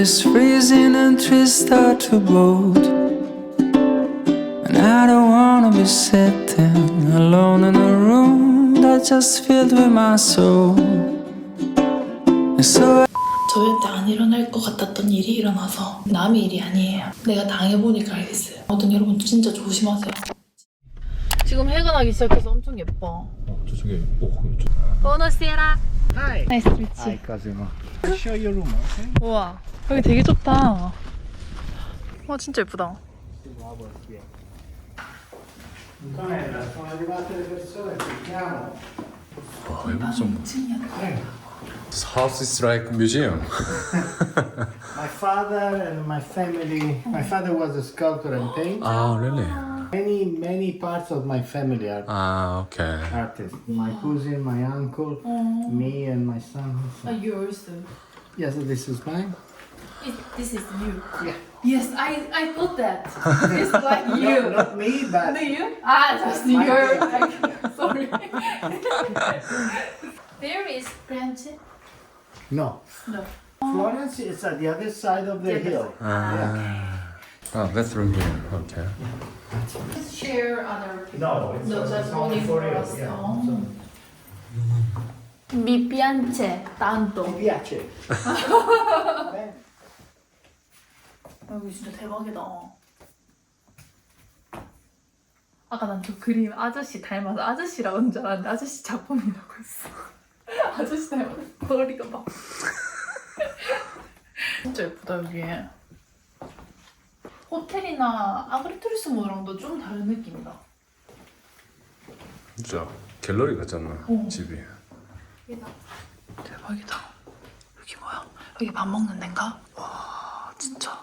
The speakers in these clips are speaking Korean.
Is freezing and trees start to bloat. And I don't wanna be sitting alone in a room that's just filled with my soul. And so 저한테 안 일어날 것 같았던 일이 일어나서 남의 일이 아니에요. 내가 당해보니까 알겠어요. 아무튼 여러분 진짜 조심하세요. 지금 해가 나기 시작해서 엄청 예뻐. 저쪽에 오 저쪽. 보너스에라. Hi. 나이스 미치. Hi, Cosimo. I'll show you room, okay? 우와 여기 되게 좋다. 와 진짜 예쁘다. Antonella, sono arrivate le persone, sentiamo. 와 이거 좀. This house is like museum. My father and my family, my father was a sculptor and painter. 아 really? Many, many parts of my family are 아 okay. artists. My cousin, my uncle, me and my son. yours. Yes, this is mine. This is you. Yeah. Yes, I I thought that. It's like No, you. not me, but No, you? Ah, just My- your. Sorry. There is French. no. No. Florence is at the other side of the hill. 아 bathroom here. Okay. Share other people. No, it's, No, it's that's only only for for us. Yeah. Oh. So, Mi piace tanto. mi piace. Bene. 여기 진짜 대박이다. 아까 난 저 그림 아저씨 닮아서 아저씨라고 하는 줄 알았는데 아저씨 작품이라고 했어. 아저씨 닮아서 머리가 막. 진짜 예쁘다 여기. 호텔이나 아그리투리스모랑도 좀 다른 느낌이다. 진짜 갤러리 같잖아 어. 집이. 대박이다. 여기 뭐야? 여기 밥 먹는 데인가? 와 진짜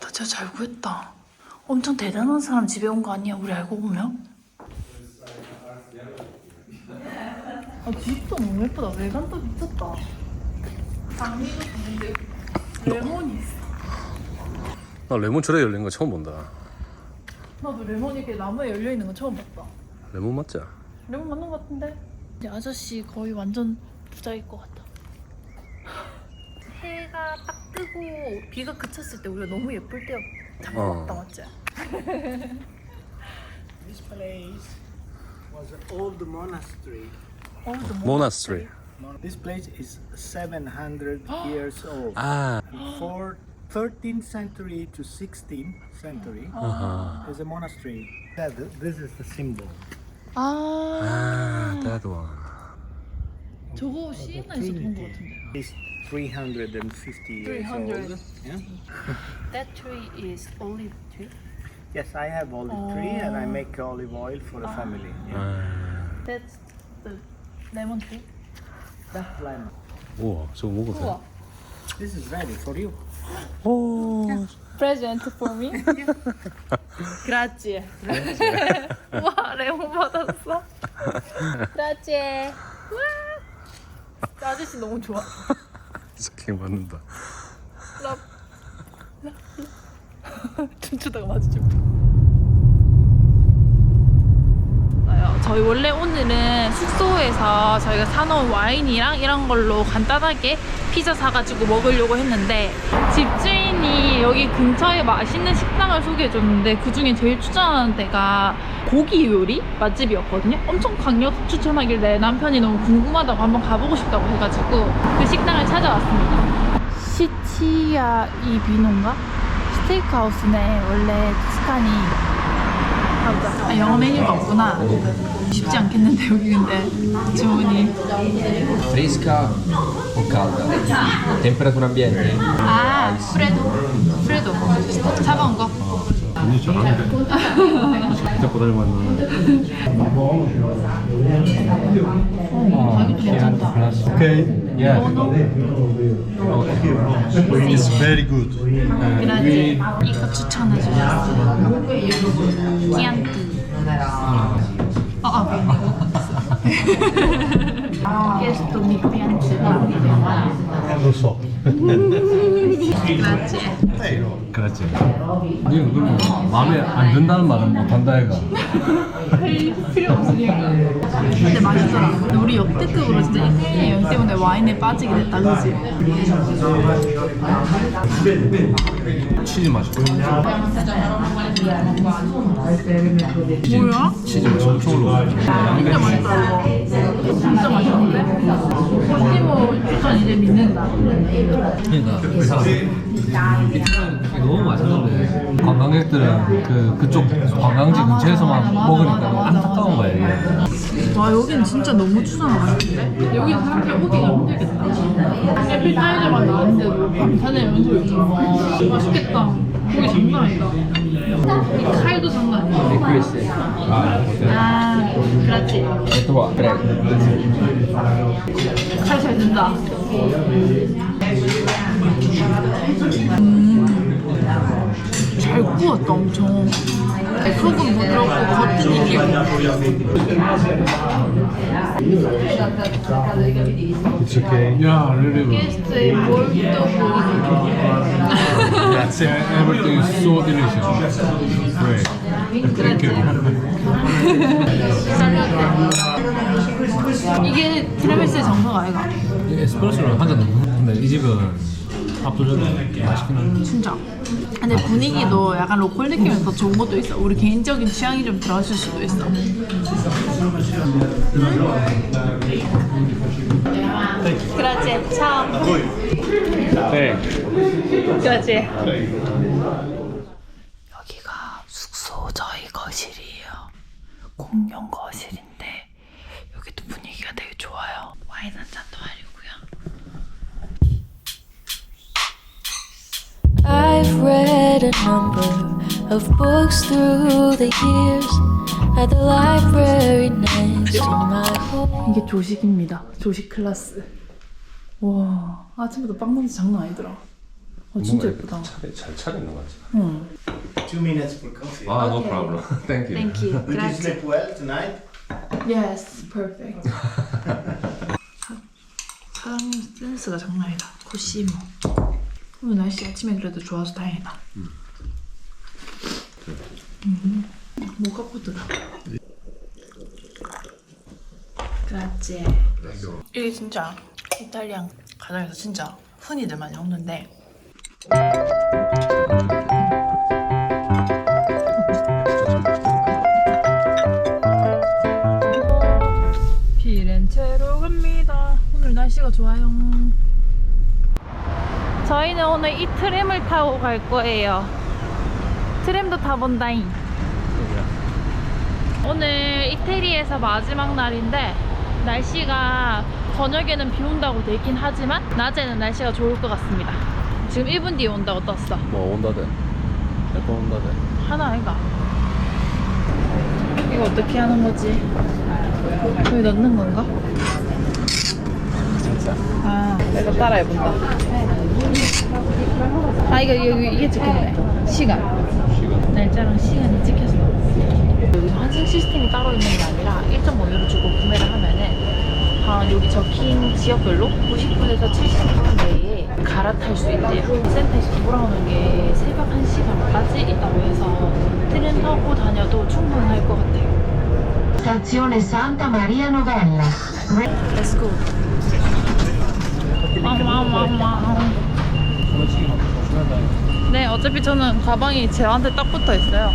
대박이다. 진짜 잘 구했다. 엄청 대단한 사람 집에 온 거 아니야? 우리 알고 보면? 아 집도 너무 예쁘다. 외관도 미쳤다. 장미도 좋은데 레몬이 있어. 나 레몬철에 열린 거 처음 본다. 나도 레몬이 이렇게 나무에 열려 있는 거 처음 봤다. 레몬 맞지? 레몬 맞는 것 같은데? 이제 아저씨 거의 완전 부자일 것 같아. 해가 딱 뜨고 비가 그쳤을 때 우리가 너무 예쁠 때 잠깐 어. 왔다 맞지? This place was an old monastery. 어우도 Monastery. This place is 700 years old. 아. For 13th century to 16th century, 아하. there's a monastery. Yeah, th- this is the symbol. 아 아 that one. 저거 시에나에서 본 것 같은데. It's 350 years 300. old. Yeah? That tree is olive tree. Yes, I have olive tree and I make olive oil for the family. Yeah. 아. That's the lemon tree. That lemon. 우와 저거 먹어도 우와. 돼? This is ready for you. 오. Present for me. Grazie. 와 레몬 받았어. Grazie. 와. 아저씨 너무 좋아. 스킨 맞는다. 랍. 랍. 랍. 춤추다가 마주쳐. 맞아요. 저희 원래 오늘은 숙소에서 저희가 사놓은 와인이랑 이런 걸로 간단하게 피자 사가지고 먹으려고 했는데 집주인이 여기 근처에 맛있는 식당을 소개해줬는데 그 중에 제일 추천하는 데가 고기 요리 맛집이었거든요. 엄청 강력 추천하길래 남편이 너무 궁금하다고 한번 가보고 싶다고 해가지고 그 식당을 찾아왔습니다. 시치야 이 비노인가? 스테이크하우스네 원래 가보자. 아, 영어 메뉴가 없구나. 쉽지 않겠는데 여기 근데 주문이. Fresca o calda? Temperatura ambiente? 아 프레도. 프레도. 사본 거. 진짜 고달만 가격도 괜찮다. Okay. Yeah. It's very good. 그라지. 이거 추천해 주셨어요. 키안티. 아, 아, mi piace. Lo so. Grazie. 그렇지. 니는 그러면 마음에 안 든다는 말은 못 한다 이가. 할 필요 없으니까. 근데 맛있더라. 근데 우리 역대급으로 진짜 이태리 여행 때문에 와인에 빠지게 됐다, 그지? 치즈 맛이. 뭐야? 치즈 맛이 엄청 올라. 진짜 맛있다, 이거. 진짜 맛있는데? 코시모 추천 이제 믿는다. 그러니까 너무 맛있는데 관광객들은 그 그쪽 관광지 근처에서만 먹으니까 안타까운 거야 이게. 와, 여기는 진짜 너무 추천 맛있는데? 여기는 사람들 오기가 힘들겠다. 에필 타일에만 나왔는데도 감탄의 연속이 있어. 맛있겠다. 고기 장난 아니다. 이 칼도 장난 아니야. Queste. 아, 그렇지. E tu qua, prego. 칼잘 든다. 음, 잘 구웠다 엄청. 속은 부드럽고 겉은 이기고. It's okay. Yeah, really good. 게스트의 몰도 보이고. Grazie. Everything is so delicious. Great. Thank you. 이게 티라미수의 정석 아이가? 에스프레소를 한잔 넣는 근데 이 집은 압도적으로 맛있긴 한데 진짜. 근데 분위기도 약간 로컬 느낌이 더 좋은 것도 있어. 우리 개인적인 취향이 좀 들어줄 수도 있어. 그렇지. 참. 네. 그렇지. 여기가 숙소 저희 거실이에요. 공용 거실 read a number of books through the years at the library next to my home. 이게 조식입니다. 조식 클래스. 와 아침부터 빵 냄새 장난 아니더라. 어, 진짜 예쁘다. 잘 차렸는 것 같아. 응. Two minutes for coffee. 아, no problem. Thank you. Thank you. Did you sleep well tonight? Yes, perfect. 사람 센스가 장난 아니다. 코시모. 오늘 날씨 아침에 그래도 좋아서 다행이다. 음. 뭐가 부드러. 그렇지. 이게 진짜 이탈리안 가정에서 진짜 흔히들 많이 먹는데 피렌체로 갑니다. 오늘 날씨가 좋아요. 저희는 오늘 이 트램을 타고 갈 거예요. 트램도 타본다잉. 오늘 이태리에서 마지막 날인데 날씨가 저녁에는 비 온다고 돼 있긴 하지만 낮에는 날씨가 좋을 것 같습니다. 지금 1분 뒤에 온다고 떴어. 뭐 온다대. 몇번 온다대. 하나 아이가. 이거 어떻게 하는 거지? 여기 넣는 건가? 아, 내가 따라해본다. 아, 이거, 이거, 이게 찍혔네. 시간. 날짜랑 시간이 찍혔어. 여기 환승 시스템이 따로 있는 게 아니라 1.5유로 주고 구매를 하면은 한 여기 적힌 지역별로 90분에서 70분 내에 갈아탈 수 있대요. 센터에서 돌아오는 게 새벽 1시간까지 있다고 해서 트렌 타고 다녀도 충분할 것 같아요. Stazione Santa Maria Novella. Let's go. 와와와와. 네, 어차피 저는 가방이 저한테 딱 붙어 있어요.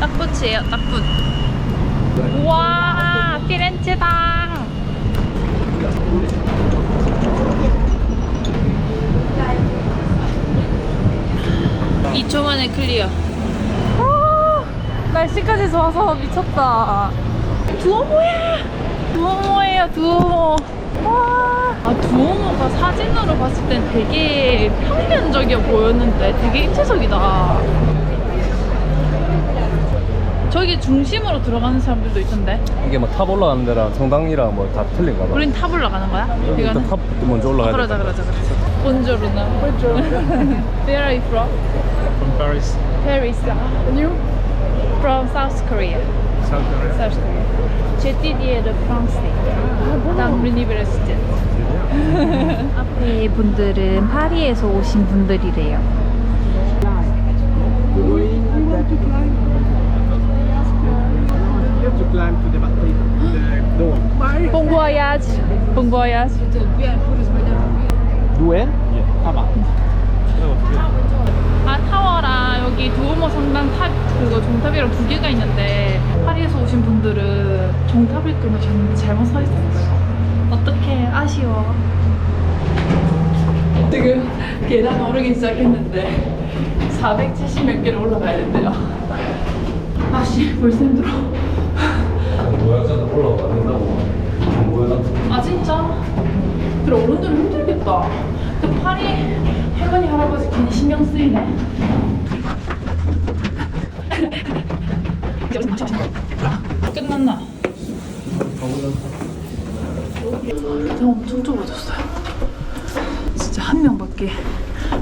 딱 붙이에요, 딱 붙. 우와, 피렌체다. 2초 만에 클리어. 아, 날씨까지 좋아서 미쳤다. 두오모야! 두오모예요, 두오모. 와. 아, 두오모가 사진으로 봤을 땐 되게 평면적이어 보였는데 되게 입체적이다. 저기 중심으로 들어가는 사람들도 있던데. 이게 뭐탑 올라가는 데랑 성당이랑 뭐 다 틀린가 봐. 우린 탑 올라가는 거야? 일단 이거는? 탑부터 먼저 아, 올라가야 돼. 그러자, 그러자, 그러자. 본조르나. Where are you from? From Paris. Paris. Ah, you? From South Korea. J'étudie le français dans l'université. 앞에 분들은 파리에서 오신 분들이래요. Bon voyage. Bon voyage. Due? Ah, va. 아 타워랑 여기 두오모 성당 탑 그거 종탑이랑 두 개가 있는데 파리에서 오신 분들은 종탑일 거면 저는 잘못 서 있었어요. 어떡해 아쉬워. 지금 계단 오르기 시작했는데 470몇 개를 올라가야 된대요. 아씨 벌써 힘들어. 모양새도 올라가면 안 된다고 아 진짜? 그래 어른들은 힘들겠다. 그 파리 할머니 할아버지 괜히 신경 쓰이네. 끝났나? 저 엄청 좁아졌어요. 진짜 한 명밖에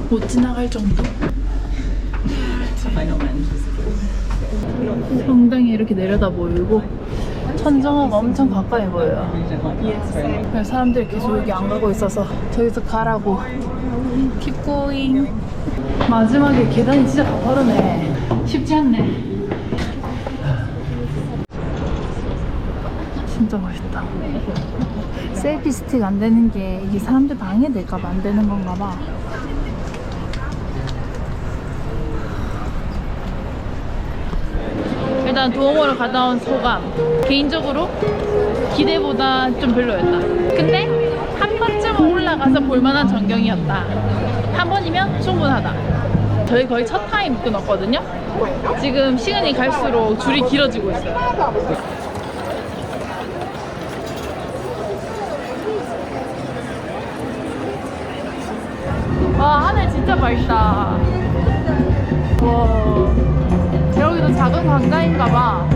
못 지나갈 정도. 성당이 이렇게 내려다 보이고 천정화가 엄청 가까이 보여요. 그래서 사람들이 계속 여기 안 가고 있어서 저기서 가라고. Going. 마지막에 계단이 진짜 가파르네. 쉽지 않네. 진짜 멋있다. 셀피 스틱 안 되는 게 이게 사람들 방해될까봐 안 되는 건가 봐. 일단 도움으로 갔다 온 소감. 개인적으로 기대보다 좀 별로였다. 근데 한 번쯤은 올라가서 볼만한 전경이었다. 한 번이면 충분하다. 저희 거의 첫 타임 끊었거든요. 지금 시간이 갈수록 줄이 길어지고 있어요. 와 하늘 진짜 밝다. 와 여기도 작은 광장인가 봐.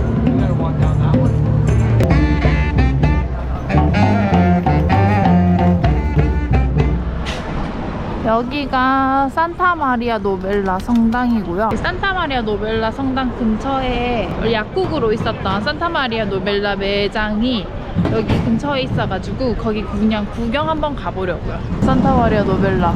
여기가 산타 마리아 노벨라 성당이고요. 산타 마리아 노벨라 성당 근처에 약국으로 있었던 산타 마리아 노벨라 매장이 여기 근처에 있어가지고 거기 그냥 구경 한번 가보려고요. 산타 마리아 노벨라.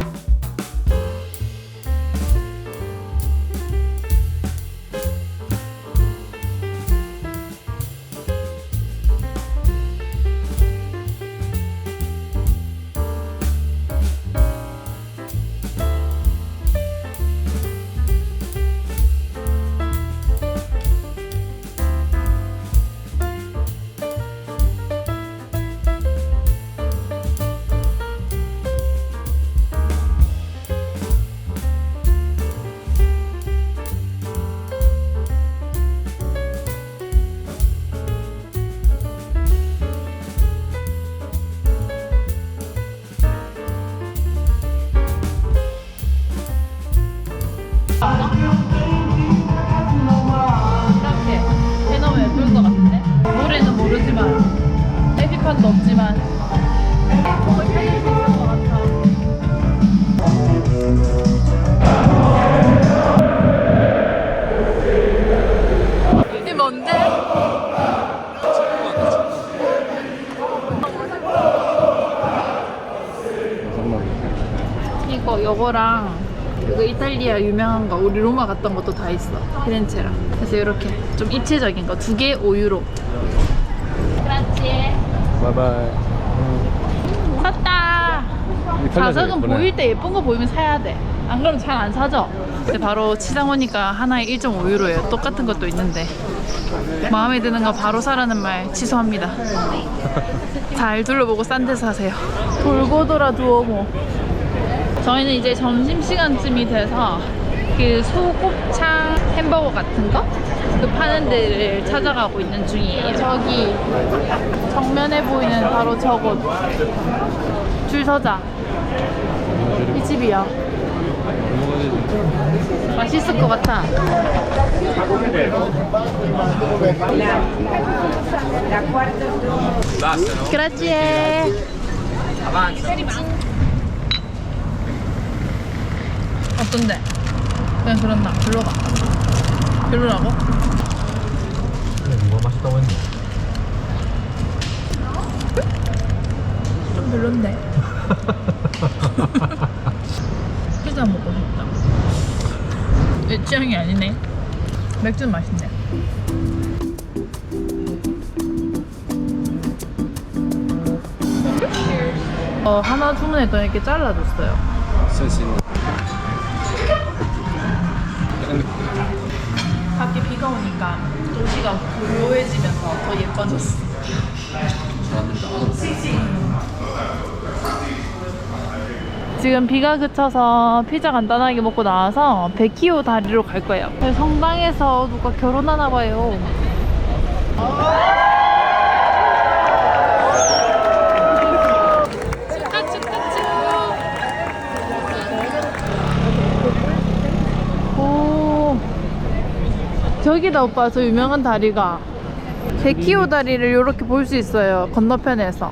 우리 로마 갔던 것도 다 있어. 피렌체랑 그래서 이렇게 좀 입체적인 거 두 개 5유로. 그렇지. 바이바이. 샀다. 자석은 보일 때 예쁜 거 보이면 사야 돼안 그러면 잘 안 사죠 근데 바로 시장 오니까 하나에 1.5유로예요. 똑같은 것도 있는데. 마음에 드는 거 바로 사라는 말 취소합니다. 잘 둘러보고 싼 데서 사세요. 돌고 돌아 두어모. 저희는 이제 점심시간쯤이 돼서 그 소곱창 햄버거 같은 거? 그 파는 데를 찾아가고 있는 중이에요. 저기 정면에 보이는 바로 저곳. 줄 서자. 이 집이야. 맛있을 것 같아. 그라지에. 어떤데? 그냥 그렇나? 별로가? 별로라고? 뭐가 맛있다고 했니? 좀 별론데. 피자 먹고 싶다. 내 취향이 아니네. 맥주는 맛있네. 어, 하나 주문했더니 이렇게 잘라줬어요. 밖에 고요해지면서 더 예뻐졌어. 지금 비가 그쳐서 피자 간단하게 먹고 나와서 베키오 다리로 갈 거예요. 성당에서 누가 결혼하나 봐요. 축하 축하 축하. 오 저기다 오빠 저 유명한 다리가. 베키오 다리를 이렇게 볼 수 있어요 건너편에서.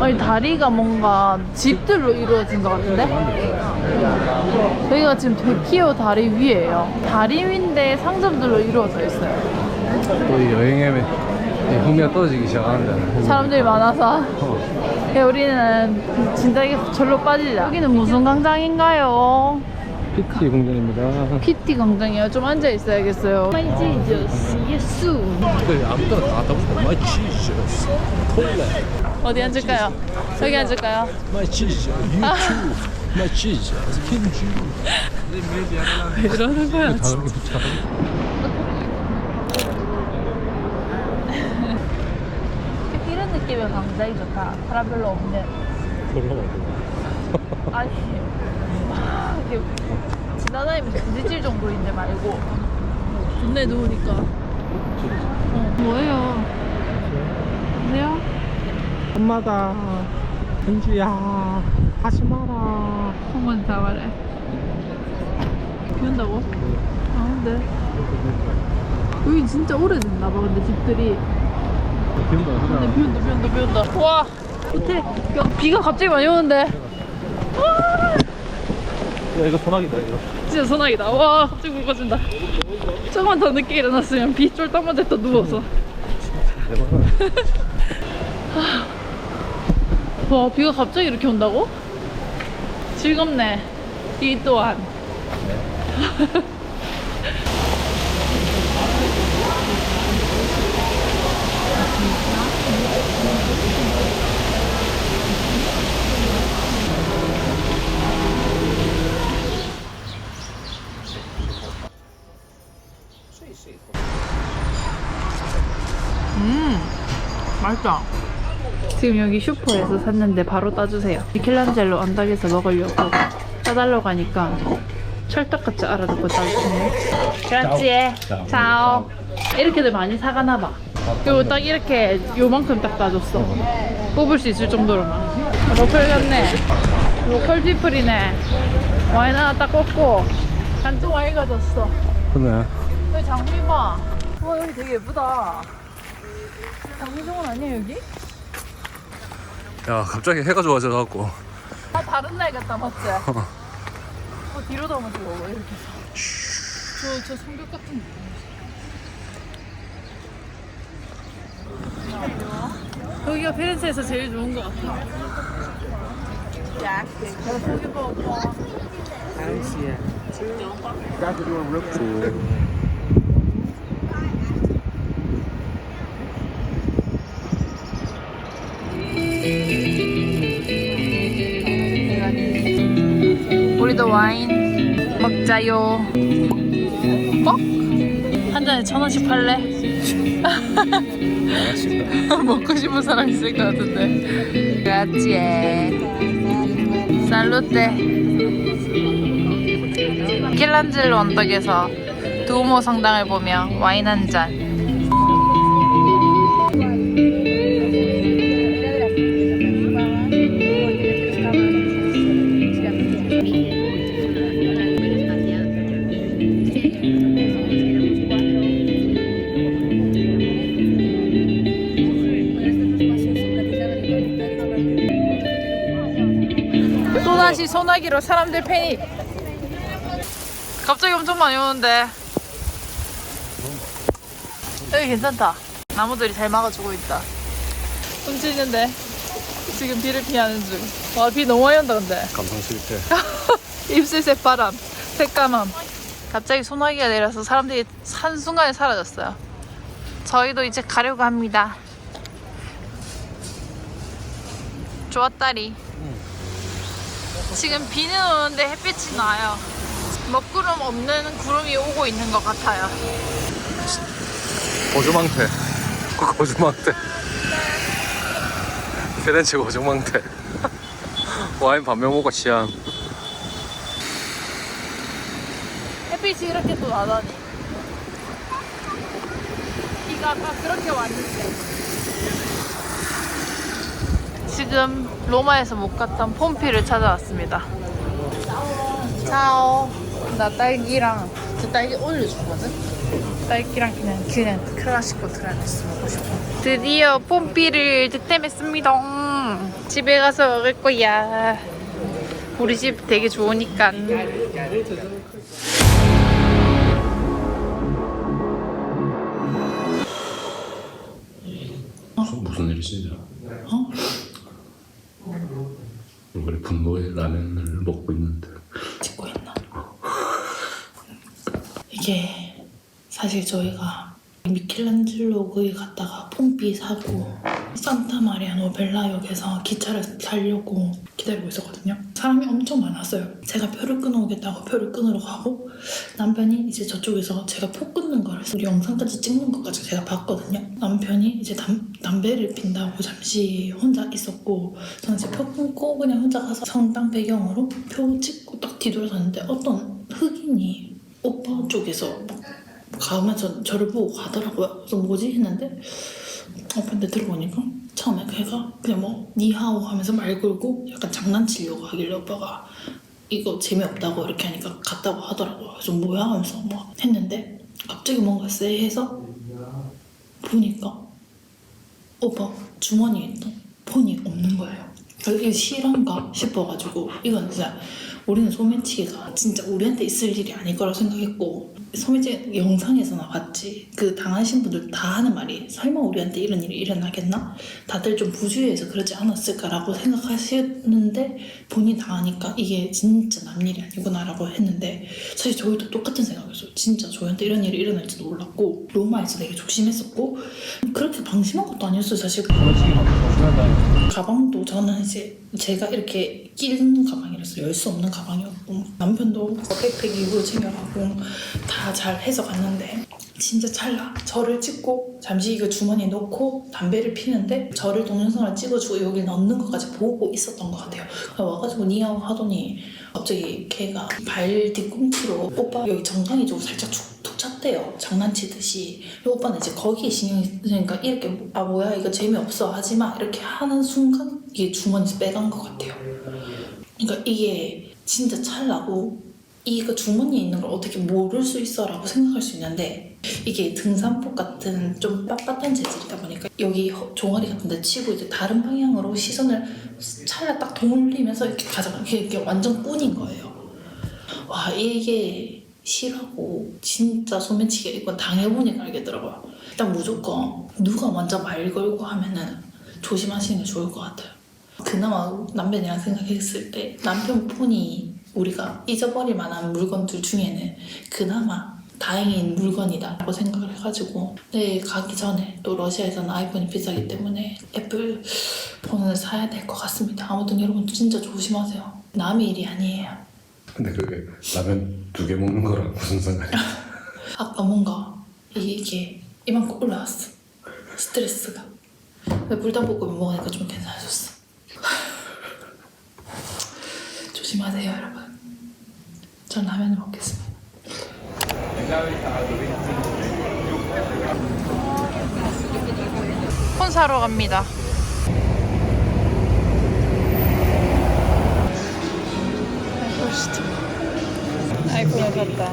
아니 다리가 뭔가 집들로 이루어진 것 같은데? 여기가 지금 베키오 다리 위에요. 다리 위인데 상점들로 이루어져 있어요. 또 여행에 흥미가 떨어지기 시작하는데. 사람들이 많아서. 예, 우리는 이게 절로 빠지자. 여기는 무슨 광장인가요? PT 공전입니다. PT 광장이요? 좀 앉아 있어야겠어요. 마이 지저스 예수. 근데 아무 데나 다 오고 마이 치즈 콜레 어디 앉을까요? 여기 앉을까요? 마이 치즈 유튜브 마이 치즈 스킨주 왜 이러는 거야. 이런 느낌의 광장이 좋다. 사람 별로 없는 아니 막 이렇게 지나다니면서 부딪힐 정도인데 말고. 좋네 누우니까. 어, 뭐예요? 뭐예요? 엄마다. 현주야 하지 마라. 한번 다 말해. 비 온다고? 아 근데. 여기 진짜 오래됐나 봐 근데 집들이. 근데 비 온다 비 온다 비 온다. 와! 호텔 야, 비가 갑자기 많이 오는데 야 이거 소나기다 이거. 진짜 소나기다. 와 갑자기 물 꺼진다. 조금만 더 늦게 일어났으면 비 쫄딱 맞아 또 누워서. 와 비가 갑자기 이렇게 온다고? 즐겁네. 이 또한 맛있다. 지금 여기 슈퍼에서 샀는데 바로 따주세요. 미켈란젤로 언덕에서 먹으려고 따달라고 하니까 철떡같이 알아듣고 따주네. 그렇지. 자오. 이렇게들 많이 사가나 봐. 그리고 딱 이렇게 요만큼 딱 따줬어. 뽑을 수 있을 정도로만. 로컬 같네. 로컬 피플이네. 와인 하나 딱 꽂고 한쪽 와인 가졌어. 그네 여기 장미 봐. 와 여기 되게 예쁘다. 장미정원 아니야 여기? 야 갑자기 해가 좋아져갖고 아 다른 날 같다 맞지? 어 뒤로 담아서 먹어 이렇게 해서. 저저 성격 같은 거. 여기가 피렌체에서 제일 좋은 것 같아. 야, 저기 봐 오빠. 우 와인 먹자요. 어? 한 잔에 천 원씩 팔래? 먹고 싶은 사람 있을 것 같은데. 그렇지. 살루테. 킬란젤로 언덕에서 두오모 성당을 보며 와인 한 잔. 다시 소나기로 사람들 패닉. 갑자기 엄청 많이 오는데. 여기 괜찮다. 나무들이 잘 막아주고 있다. 훔치는데 지금 비를 피하는 중. 와 비 너무 많이 온다 근데. 감성 실패 입술 새바람, 새까맘. 갑자기 소나기가 내려서 사람들이 한순간에 사라졌어요. 저희도 이제 가려고 합니다. 좋았다리. 지금 비는 오는데 햇빛이 나요. 먹구름 없는 구름이 오고 있는 것 같아요. 고조망태. 고조망태. 피렌체 고조망태. 와인 반명 먹고 취한. 햇빛이 이렇게 또 나다니. 비가 아까 그렇게 왔는데. 지금 로마에서 못 갔던 폼피를 찾아왔습니다. 차오. 나 딸기랑 그 딸기 올려주거든. 딸기랑 그냥 그냥 클라시코 트라이스 먹고 싶어. 드디어 폼피를 득템했습니다. 음, 집에 가서 먹을 거야. 우리 집 되게 좋으니까. 무슨 일이 있으냐? 어? 우리 분노의 라면을 먹고 있는데. 찍고 있나? 이게 사실 저희가 미켈란젤로 거기 갔다가 폼비 사고 산타 마리아 노벨라 역에서 기차를 타려고 기다리고 있었거든요. 사람이 엄청 많았어요. 제가 표를 끊어오겠다고 표를 끊으러 가고 남편이 이제 저쪽에서 제가 표 끊는 거를 우리 영상까지 찍는 것까지 제가 봤거든요. 남편이 이제 담, 담배를 핀다고 잠시 혼자 있었고 저는 이제 표 끊고 그냥 혼자 가서 성당 배경으로 표 찍고 딱 뒤돌아섰는데 어떤 흑인이 오빠 쪽에서 막 가면서 저를 보고 가더라고요. 그래서 뭐지 했는데 오빠한테 들어보니까 처음에 걔가 그냥 뭐 니하오 하면서 말 걸고 약간 장난치려고 하길래 오빠가 이거 재미없다고 이렇게 하니까 갔다고 하더라고요. 그래서 뭐야 하면서 뭐 했는데 갑자기 뭔가 쎄해서 보니까 오빠 주머니에 있던 폰이 없는 거예요. 그래서 이게 실화인가 싶어가지고 이건 진짜 우리는 소매치기가 진짜 우리한테 있을 일이 아닐 거라고 생각했고 소매치기 영상에서나 봤지. 그 당하신 분들 다 하는 말이 설마 우리한테 이런 일이 일어나겠나? 다들 좀 부주의해서 그러지 않았을까라고 생각하시는데 본인 당하니까 이게 진짜 남일이 아니구나라고 했는데 사실 저희도 똑같은 생각이었어요. 진짜 저희한테 이런 일이 일어날지도 몰랐고 로마에서 되게 조심했었고 그렇게 방심한 것도 아니었어요 사실. 가방도 저는 이제 제가 이렇게 끼는 가방이라서 열 수 없는 가방이었고 남편도 백팩 이후로 챙겨가고 다잘 해서 갔는데 진짜 찰나. 저를 찍고 잠시 이거 주머니에 넣고 담배를 피는데 저를 동영상을 찍어주고 여기 넣는 것까지 보고 있었던 것 같아요. 와가지고 니하고 하더니 갑자기 걔가 발 뒤꿈치로 오빠 여기 정강이 좀 살짝 툭, 툭 찼대요. 장난치듯이. 오빠는 이제 거기에 신경이 쓰니까 이렇게 아 뭐야 이거 재미없어. 하지마. 이렇게 하는 순간 이게 주머니에서 빼간 것 같아요. 그러니까 이게 진짜 찰나고 이거 주머니에 있는 걸 어떻게 모를 수 있어라고 생각할 수 있는데 이게 등산복 같은 좀 빳빳한 재질이다 보니까 여기 허- 종아리 같은 데 치고 이제 다른 방향으로 시선을 찰나 딱 돌리면서 이렇게 가져가 이게, 완전 꾼인 거예요. 와 이게 실하고 진짜 소매치기 이건 당해보니까 알겠더라고요. 일단 무조건 누가 먼저 말 걸고 하면은 조심하시는 게 좋을 것 같아요. 그나마 남편이랑 생각했을 때 남편 폰이 우리가 잊어버릴 만한 물건들 중에는 그나마 다행인 물건이다라고 생각을 해가지고 내일 가기 전에 또 러시아에서는 아이폰이 비싸기 때문에 애플 폰을 사야 될 것 같습니다. 아무튼 여러분 진짜 조심하세요. 남의 일이 아니에요. 근데 그게 라면 두 개 먹는 거랑 무슨 상관이야? 아까 뭔가 이게, 이만큼 올라왔어. 스트레스가. 근데 불닭볶음면 먹으니까 좀 괜찮아졌어. 조심하세요, 여러분. 전 라면을 먹겠습니다. 폰 사러 갑니다. 아이폰 진짜. 아이폰을 샀다.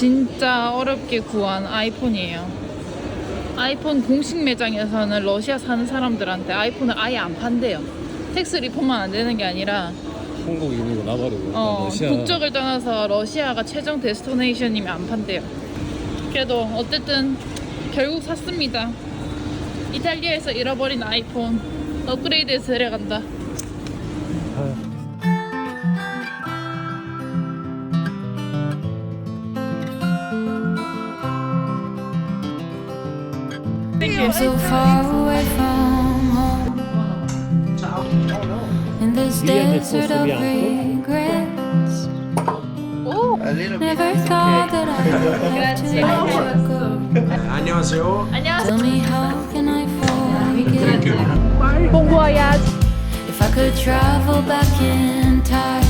진짜 어렵게 구한 아이폰이에요. 아이폰 공식 매장에서는 러시아 사는 사람들한테 아이폰을 아예 안 판대요. 텍스 리폰만 안 되는 게 아니라 한국 이름으로 나발이고 어, 국적을 떠나서 러시아가 최종 데스티네이션이면 안 판대요. 그래도 어쨌든 결국 샀습니다. 이탈리아에서 잃어버린 아이폰 업그레이드해서 데려간다. so far away from home in this desert of regrets. A little bit. Never thought that I'd have to let you go. 안녕하세요. 안녕하세요. Tell me how can I forget Bon voyage. if I could travel back in time?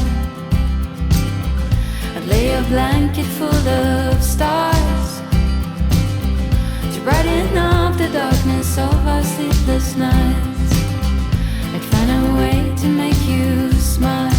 I'd lay a blanket full of stars to brighten up the darkness of our sleepless nights. I'd find a way to make you smile.